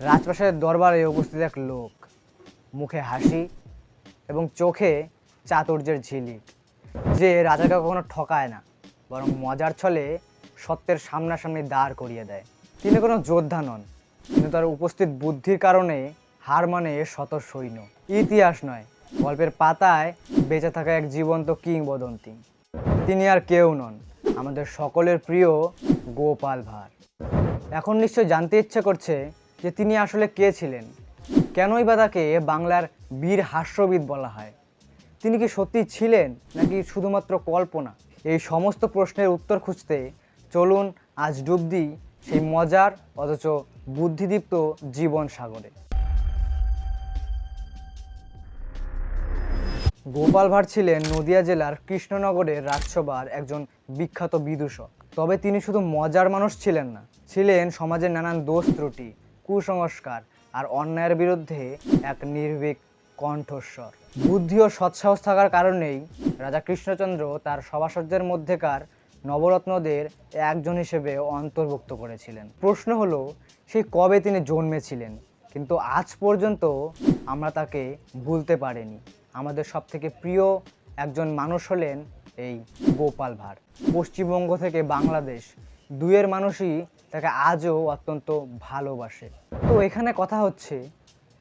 রাজপ্রাসাদের দরবারে উপস্থিত এক লোক। মুখে হাসি এবং চোখে চাতুর্যের ঝিলিক যে রাজাকে কখনো ঠকায় না, বরং মজার ছলে সত্যের সামনাসামনি দাঁড় করিয়ে দেয়। তিনি কোনো যোদ্ধা নন, কিন্তু তার উপস্থিত বুদ্ধির কারণে হার মানে শত সৈন্য ইতিহাস নয়, গল্পের পাতায় বেঁচে থাকা এক জীবন্ত কিংবদন্তি। তিনি আর কেউ নন, আমাদের সকলের প্রিয় গোপাল ভাঁড়। এখন নিশ্চয় জানতে ইচ্ছে করছে যে তিনি আসলে কে ছিলেন? কেনই বা তাকে বাংলার বীর হাস্যবিদ বলা হয়? তিনি কি সত্যি ছিলেন নাকি শুধুমাত্র কল্পনা? এই সমস্ত প্রশ্নের উত্তর খুঁজতে চলুন আজ ডুব দিই সেই মজার অথচ বুদ্ধিদীপ্ত জীবন সাগরে। গোপাল ভাঁড় ছিলেন নদিয়া জেলার কৃষ্ণনগরের রাজসভার একজন বিখ্যাত বিদূষক। তবে তিনি শুধু মজার মানুষ ছিলেন না, ছিলেন সমাজের নানান দোষ ত্রুটি। কুসংস্কার আর অন্যায়ের বিরুদ্ধে এক নির্ভীক কণ্ঠস্বর। বুদ্ধি ও সৎসাহস থাকার কারণেই রাজা কৃষ্ণচন্দ্র তার সভাসদের মধ্যেকার নবরত্নদের একজন হিসেবে অন্তর্ভুক্ত করেছিলেন। প্রশ্ন হলো সেই কবে তিনি জন্মেছিলেন? কিন্তু আজ পর্যন্ত আমরা তাকে ভুলতে পারিনি। আমাদের সবথেকে প্রিয় একজন মানুষ হলেন এই গোপাল ভাঁড়। পশ্চিমবঙ্গ থেকে বাংলাদেশ দুয়ের মানুষই তাকে আজও অত্যন্ত ভালোবাসে। তো এখানে কথা হচ্ছে,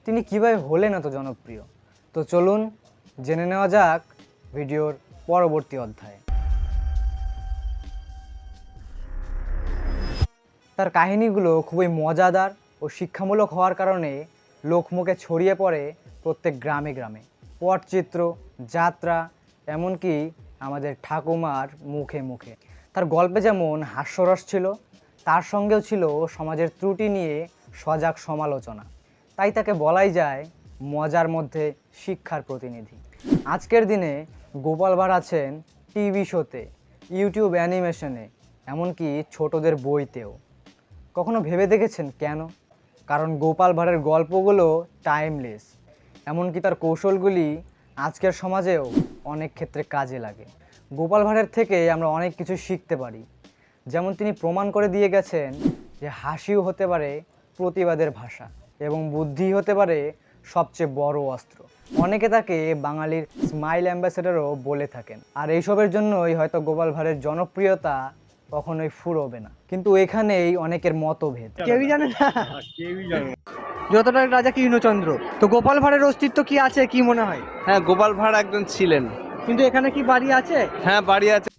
তিনি কীভাবে হলেন এত জনপ্রিয়? তো চলুন জেনে নেওয়া যাক ভিডিওর পরবর্তী অধ্যায়ে। তার কাহিনীগুলো খুবই মজাদার ও শিক্ষামূলক হওয়ার কারণে লোকমুখে ছড়িয়ে পড়ে প্রত্যেক গ্রামে গ্রামে। পটচিত্র যাত্রা, এমনকি আমাদের ঠাকুমার মুখে মুখে। তার গল্পে যেমন হাস্যরস ছিল, তার সঙ্গেও ছিল সমাজের ত্রুটি নিয়ে সজাগ সমালোচনা। তাই তাকে বলাই যায় মজার মধ্যে শিক্ষার প্রতিনিধি। আজকের দিনে গোপাল ভাঁড় আছেন টিভি শোতে, ইউটিউব অ্যানিমেশনে, এমনকি ছোটদের বইতেও। কখনো ভেবে দেখেছেন কেন? কারণ গোপাল ভাঁড়ের গল্পগুলো টাইমলেস এমনকি তার কৌশলগুলি আজকের সমাজেও অনেক ক্ষেত্রে কাজে লাগে। গোপাল ভাঁড়ের থেকে আমরা অনেক কিছু শিখতে পারি। যেমন তিনি প্রমাণ করে দিয়ে গেছেন যে হাসিও হতে পারে প্রতিবাদের ভাষা এবং বুদ্ধি হতে পারে সবচেয়ে বড় অস্ত্র। অনেকে তাকে বাঙালির স্মাইল অ্যাম্বাসেডারও বলে থাকেন। আর এইসবের জন্যই হয়তো গোপাল ভাঁড়ের জনপ্রিয়তা কখনোই ফুরবে না। কিন্তু এখানেই অনেকের মতভেদ। কেউই জানে না। কেউই জানে না। যতটা রাজা কৃষ্ণচন্দ্র তো গোপাল ভাঁড়ের অস্তিত্ব কি আছে কি মনে হয়? হ্যাঁ গোপাল ভাঁড় একজন ছিলেন। কিন্তু এখানে কি বাড়ি আছে? হ্যাঁ বাড়ি আছে।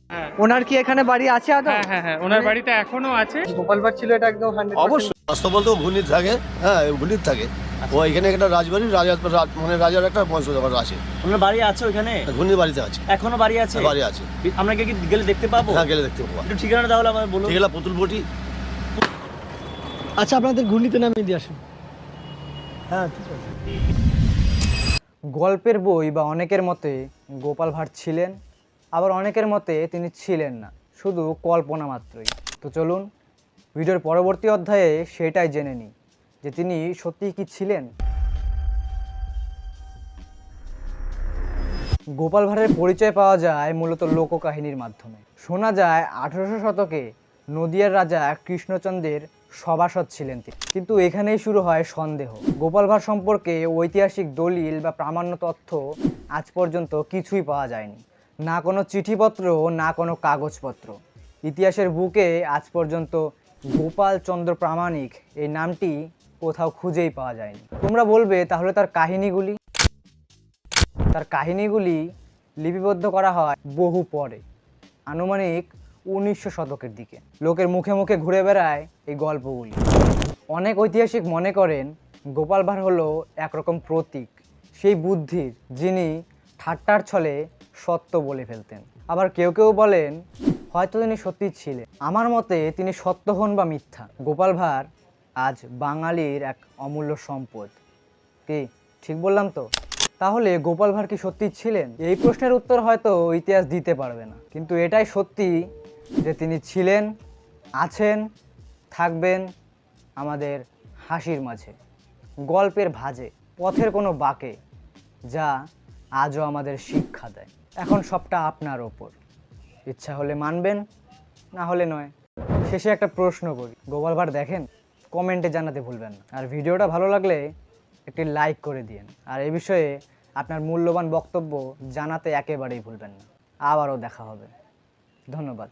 ওনার কি এখানে বাড়ি আছে আদৌ? হ্যাঁ হ্যাঁ হ্যাঁ ওনার বাড়িতে এখনও আছে। গোপাল ভাঁড় ছিল এটা একদম অবশ্যই বাস্তব বলতে ভুনির থাকে হ্যাঁ ভুনির থাকে। ও এখানে একটা রাজবাড়ি রাজা মানে রাজার একটা বংশধর আছে। আপনার বাড়ি আছে ওখানে ঘূর্ণির বাড়িতে আছে। এখনও বাড়ি আছে? বাড়ি আছে। আমরা কি গেলে দেখতে পাবো? হ্যাঁ গেলে দেখতে পাবো। একটু ঠিকানা তাহলে আমাদের বলুন। এগুলা পুতুল বটি। আচ্ছা আপনাদের ঘূর্ণিতে নামিয়ে দিয়ে আসুন। হ্যাঁ ঠিক আছে। গল্পের বই বা অনেকের মতে গোপাল ভাঁড় ছিলেন, আবার অনেকের মতে তিনি ছিলেন না, শুধু কল্পনা মাত্রই। তো চলুন, ভিডিওর পরবর্তী অধ্যায়ে সেটাই জেনে নিই, যে তিনি সত্যিই কি ছিলেন। গোপাল ভাঁড়ের পরিচয় পাওয়া যায় মূলত লোককাহিনীর মাধ্যমে। শোনা যায় আঠারোশো শতকে নদিয়ার রাজা কৃষ্ণচন্দ্রের সভাসদ ছিলেন তিনি। কিন্তু এখানেই শুরু হয় সন্দেহ। গোপাল ভাঁড় সম্পর্কে ঐতিহাসিক দলিল বা প্রামাণ্য তথ্য আজ পর্যন্ত কিছুই পাওয়া যায়নি। না কোনো চিঠিপত্র, না কোনো কাগজপত্র। ইতিহাসের বুকে আজ পর্যন্ত গোপাল চন্দ্র প্রামাণিক এই নামটি কোথাও খুঁজেই পাওয়া যায়নি। তোমরা বলবে, তাহলে তার কাহিনীগুলি? তার কাহিনীগুলি লিপিবদ্ধ করা হয় বহু পরে। আনুমানিক উনিশশো শতকের দিকে। লোকের মুখে মুখে ঘুরে বেড়ায় এই গল্পগুলি। অনেক ঐতিহাসিক মনে করেন, গোপাল ভাঁড় হলো একরকম প্রতীক। সেই বুদ্ধির যিনি ঠাট্টার ছলে সত্য বলে ফেলতেন। আবার কেউ কেউ বলেন, হয়তো তিনি সত্যি ছিলেন। আমার মতে তিনি সত্য হন বা মিথ্যা। গোপাল ভাঁড় আজ বাঙালির এক অমূল্য সম্পদ। কি, ঠিক বললাম তো? তাহলে গোপাল ভাঁড় কি সত্যি ছিলেন? এই প্রশ্নের উত্তর হয়তো ইতিহাস দিতে পারবে না। কিন্তু এটাই সত্যি যে তিনি ছিলেন, আছেন, থাকবেন আমাদের হাসির মাঝে, গল্পের ভাজে, পথের কোনো বাঁকে, যা আজও আমাদের শিক্ষা দেয়। এখন সবটা আপনার ওপর। ইচ্ছা হলে মানবেন, না হলে নয়। শেষে একটা প্রশ্ন করি। গোপাল ভাঁড় দেখেন, কমেন্টে জানাতে ভুলবেন না। আর ভিডিওটা ভালো লাগলে একটি লাইক করে দিন আর এ বিষয়ে আপনার মূল্যবান বক্তব্য জানাতে একেবারেই ভুলবেন না। আবারও দেখা হবে। ধন্যবাদ।